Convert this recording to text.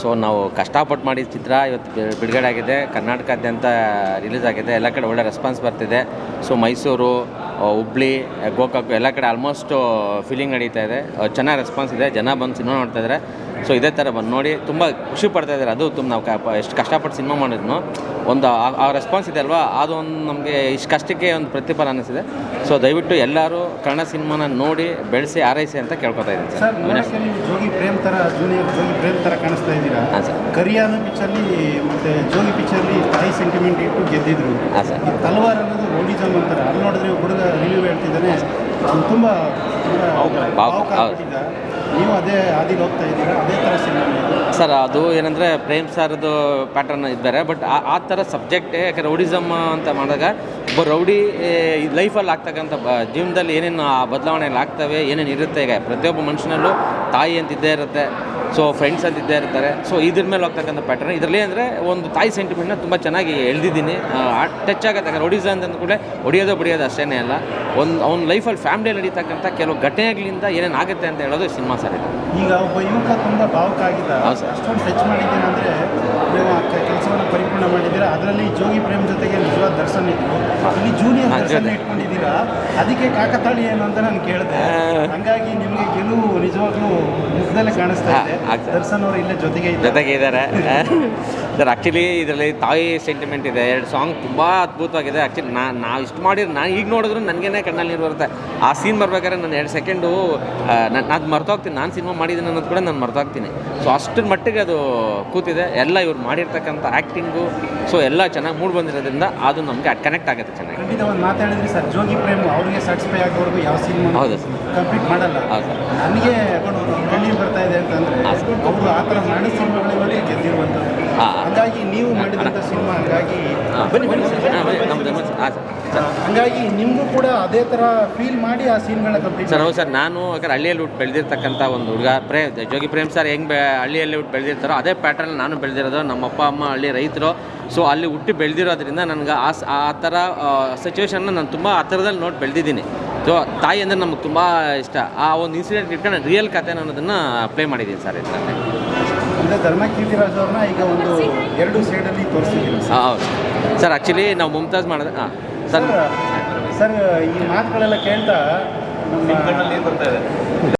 So ನಾವು ಕಷ್ಟಪಟ್ಟು ಮಾಡಿದ ಚಿತ್ರ ಇವತ್ತು ಬಿಡುಗಡೆ ಆಗಿದೆ. ಕರ್ನಾಟಕಾದ್ಯಂತ ರಿಲೀಸ್ ಆಗಿದೆ. ಎಲ್ಲ ಕಡೆ ಒಳ್ಳೆ ರೆಸ್ಪಾನ್ಸ್ ಬರ್ತಿದೆ. ಸೊ ಮೈಸೂರು ಹುಬ್ಳಿ, ಗೋಕಾಕ್ ಎಲ್ಲ ಕಡೆ ಆಲ್ಮೋಸ್ಟು ಫೀಲಿಂಗ್ ನಡೀತಾ ಇದೆ. ಚೆನ್ನಾಗಿ ರೆಸ್ಪಾನ್ಸ್ ಇದೆ. ಜನ ಬಂದು ಸಿನಿಮಾ ನೋಡ್ತಾ ಇದ್ದಾರೆ ಸೊ ಇದೇ ಥರ ಬಂದು ನೋಡಿ ತುಂಬ ಖುಷಿ ಪಡ್ತಾ ಇದ್ದಾರೆ. ಅದು ತುಂಬ ನಾವು ಕ- ಎಷ್ಟು ಕಷ್ಟಪಟ್ಟು ಸಿನಿಮಾ ಮಾಡಿದ್ನು ಒಂದು ಆ- ರೆಸ್ಪಾನ್ಸ್ ಇದೆ ಅಲ್ವಾ? ಅದು ಒಂದು ನಮಗೆ ಇಷ್ಟು ಕಷ್ಟಕ್ಕೆ ಒಂದು ಪ್ರತಿಫಲ ಅನ್ನಿಸಿದೆ. ಸೊ ದಯವಿಟ್ಟು ಎಲ್ಲರೂ ಕನ್ನಡ ಸಿನಿಮಾನ ನೋಡಿ ಬೆಳೆಸಿ ಆರೈಸಿ ಅಂತ ಕೇಳ್ಕೊತಾ ಇದ್ದೀನಿ ಸರ್. ಜೋಗಿ ಪ್ರೇಮ್ ಥರ ಜೂನಿಯರ್ ಜೋಗಿ ಪ್ರೇಮ್ ಥರ ಕಾಣಿಸ್ತಾ ಇದ್ದೀರಾ? ಹಾಂ ಸರ್. ಕರಿಯಾನ ಪಿಕ್ಚರ್ಲಿ ಮತ್ತೆ ಜೋಗಿ ಪಿಕ್ಚರ್ಲಿ ತಾಯಿ ಸೆಂಟಿಮೆಂಟ್ ಇಟ್ಟು ಗೆದ್ದಿದ್ರು. ಹಾಂ ಸರ್. ಈ ತಲ್ವಾರ್ ಅನ್ನೋದು ಓಡಿಸಮ್ ಅಂತಾರೆ. ಅಲ್ಲಿ ನೋಡಿದ್ರೆ ಹುಡುಗ ರಿವ್ಯೂ ಹೇಳ್ತಿದ್ದಾನೆ. ತುಂಬ. ನೀವು ಅದೇ ಹಾದಿಗೆ ಹೋಗ್ತಾ ಇದ್ದೀರಾ? ಅದೇ ಥರ ಸಿನಿಮಾ ಸರ್, ಅದು ಏನಂದರೆ ಪ್ರೇಮ್ ಸಾರದು ಪ್ಯಾಟರ್ನ್ ಇದ್ದಾರೆ ಬಟ್ ಆ ಥರ ಸಬ್ಜೆಕ್ಟ್ ಯಾಕೆ ರೌಡಿಸಮ್ ಅಂತ ಮಾಡಿದಾಗ ಒಬ್ಬ ರೌಡಿ ಲೈಫಲ್ಲಿ ಆಗ್ತಕ್ಕಂಥ ಬ ಜೀವನದಲ್ಲಿ ಏನೇನು ಬದಲಾವಣೆಗಳು ಆಗ್ತವೆ, ಏನೇನು ಇರುತ್ತೆ, ಈಗ ಪ್ರತಿಯೊಬ್ಬ ಮನುಷ್ಯನಲ್ಲೂ ತಾಯಿ ಅಂತ ಇದ್ದೇ ಇರುತ್ತೆ. ಸೊ ಫ್ರೆಂಡ್ಸ್ ಅಂತ ಇದ್ದೇ ಇರ್ತಾರೆ. ಸೊ ಇದ್ರ ಮೇಲೆ ಹೋಗ್ತಕ್ಕಂಥ ಪ್ಯಾಟರ್ನ್ ಇದರಲ್ಲಿ ಅಂದರೆ ಒಂದು ತಾಯಿ ಸೆಂಟಿಮೆಂಟ್ನ ತುಂಬ ಚೆನ್ನಾಗಿ ಎಳ್ದಿದ್ದೀನಿ. ಟಚ್ ಆಗುತ್ತೆ. ಒಡಿಸ ಅಂತ ಕೂಡ ಹೊಡಿಯೋದು ಬಡಿಯೋದು ಅಷ್ಟೇ ಅಲ್ಲ. ಒಂದು ಅವ್ನ ಲೈಫಲ್ಲಿ ಫ್ಯಾಮಿಲಿಯಲ್ಲಿ ನಡೀತಕ್ಕಂಥ ಕೆಲವು ಘಟನೆಗಳಿಂದ ಏನೇನು ಆಗುತ್ತೆ ಅಂತ ಹೇಳೋದು ಸಿನಿಮಾ ಸರ್ ಇದು. ಈಗ ಒಬ್ಬ ಯುವಕ ತುಂಬ ಭಾವಕ ಆಗಿದ್ದ. ಅಷ್ಟೊಂದು ಟಚ್ ಮಾಡಿದ್ದೇನೆ ಅಂದರೆ ನೀವು ಕೆಲಸವನ್ನು ಪರಿಪೂರ್ಣ ಮಾಡಿದ್ದೀರಾ? ಅದರಲ್ಲಿ ಜೋಗಿ ಪ್ರೇಮ್ ಜೊತೆಗೆ ನಿಜವಾದ ದರ್ಶನ ಇತ್ತು. ಇಲ್ಲಿ ಜೂನಿಯರ್ ದರ್ಶನ್. ಇಟ್ಕೊಂಡಿದ್ದೀರಾ? ಅದಕ್ಕೆ ಕಾಕತಾಳಿ ಏನು ಅಂತ ನಾನು ಕೇಳಿದೆ. ಹಂಗಾಗಿ ನಿಜವಾಗ್ಲೂ ಮುಖದಲ್ಲೇ ಕಾಣಿಸ್ತಾ ಇದೆ. ದರ್ಶನ್ ಅವರು ಇಲ್ಲೇ ಜೊತೆಗೆ ಜೊತೆಗೆ ಇದ್ದಾರೆ. ಸರ್ ಆ್ಯಕ್ಚುಲಿ ಇದರಲ್ಲಿ ತಾಯಿ ಸೆಂಟಿಮೆಂಟ್ ಇದೆ ಎರಡು ಸಾಂಗ್ ತುಂಬ ಅದ್ಭುತವಾಗಿದೆ ಆ್ಯಕ್ಚುಲಿ ನಾ ನಾವು ಇಷ್ಟು ಮಾಡಿದ್ರೆ ನಾನು ಈಗ ನೋಡಿದ್ರು ನನಗೇನೆ ಕಣ್ಣಲ್ಲಿ ನೀರು ಬರುತ್ತೆ ಆ ಸೀನ್ ಬರ್ಬೇಕಾದ್ರೆ ನಾನು ಎರಡು ಸೆಕೆಂಡು ನಾನು ಅದು ಮರ್ತೋಗ್ತೀನಿ ನಾನು ಸಿನಿಮಾ ಮಾಡಿದ್ದೀನಿ ಅನ್ನೋದು ಕೂಡ ನಾನು ಮರ್ತೋಗ್ತೀನಿ ಸೊ ಅಷ್ಟರ ಮಟ್ಟಿಗೆ ಅದು ಕೂತಿದೆ ಎಲ್ಲ ಇವ್ರು ಮಾಡಿರ್ತಕ್ಕಂಥ ಆ್ಯಕ್ಟಿಂಗು ಸೊ ಎಲ್ಲ ಚೆನ್ನಾಗಿ ಮೂಡ್ ಬಂದಿರೋದ್ರಿಂದ ಅದು ನಮಗೆ ಕನೆಕ್ಟ್ ಆಗುತ್ತೆ ಚೆನ್ನಾಗಿ ಖಂಡಿತ ಒಂದು ಮಾತಾಡಿದ್ರಿ ಸರ್ ಜೋಗಿ ಪ್ರೇಮ್ ಅವ್ರಿಗೆ ಸ್ಯಾಟಿಸ್ಫೈ ಆಗೋರ್ಗು ಯಾವ ಸಿನಿಮಾ ಹೌದು ಸರ್. ಕಂಪ್ಲೀಟ್ ಮಾಡಲ್ಲ. ನನಗೆ ಬರ್ತಾ ಇದೆ ಅಂತಂದ್ರೆ. ಅವರು ಆ ಥರ ಮಾಡಿದ ಸಿನಿಮಾಗಳು ಹಾ. ಹಂಗಾಗಿ ನೀವು ಮಾಡಿದಂಥ ಸಿನಿಮಾ ಹಂಗಾಗಿ ಬನ್ನಿ ಬನ್ನಿ ಹಂಗಾಗಿ ನಿಮಗೂ ಕೂಡ ಅದೇ ಥರ ಫೀಲ್ ಮಾಡಿ ಆ ಸೀನ್ಗಳನ್ನ ಕಂಪ್ಲೀಟ್ ಸರ್ ಹೌದು ಸರ್. ನಾನು ಯಾಕಂದ್ರೆ ಹಳ್ಳಿಯಲ್ಲಿ ಹುಟ್ಟು ಬೆಳೆದಿರ್ತಕ್ಕಂಥ ಒಂದು ಹುಡುಗ ಪ್ರೇ ಜೋಗಿ ಪ್ರೇಮ್ ಸರ್ ಹೆಂಗೆ ಬೆ ಹಳ್ಳಿಯಲ್ಲಿ ಹುಟ್ಟು ಬೆಳೆದಿರ್ತಾರೋ ಅದೇ ಪ್ಯಾಟರ್ನ್ ನಾನು ಬೆಳೆದಿರೋದು. ನಮ್ಮ ಅಪ್ಪ ಅಮ್ಮ ಹಳ್ಳಿ ರೈತರು. ಸೊ ಅಲ್ಲಿ ಹುಟ್ಟಿ ಬೆಳೆದಿರೋದ್ರಿಂದ ನನಗೆ ಆ ಆ ಥರ ಸಿಚುವೇಶನ್ನ ನಾನು ತುಂಬ ಆ ಥರದಲ್ಲಿ ನೋಡಿ ಬೆಳೆದಿದ್ದೀನಿ. ಸೊ ತಾಯಿ ಅಂದರೆ ನಮ್ಗೆ ತುಂಬ ಇಷ್ಟ. ಆ ಒಂದು ಇನ್ಸಿಡೆಂಟ್ ಇಟ್ಕೊಂಡು ರಿಯಲ್ ಕತೆ ಅನ್ನೋದನ್ನು ಪ್ಲೇ ಮಾಡಿದ್ದೀನಿ ಸರ್ ಇದರಲ್ಲಿ. ಅಂದರೆ ಧರ್ಮ ಕೀರ್ತಿರಾಜ್ ಅವ್ರನ್ನ ಈಗ ಒಂದು ಎರಡು ಸೈಡಲ್ಲಿ ತೋರಿಸಿದ್ದೀವಿ. ಹಾಂ ಹೌದು. ಸರ್ ಆಕ್ಚುಲಿ ನಾವು ಮುಮ್ತಾಜ್ ಮಾಡಿದ್ರೆ ಹಾಂ ಸರ್. ಸರ್ ಈ ಮಾತುಗಳೆಲ್ಲ ಕೇಳ್ತಾ ನಮ್ಮ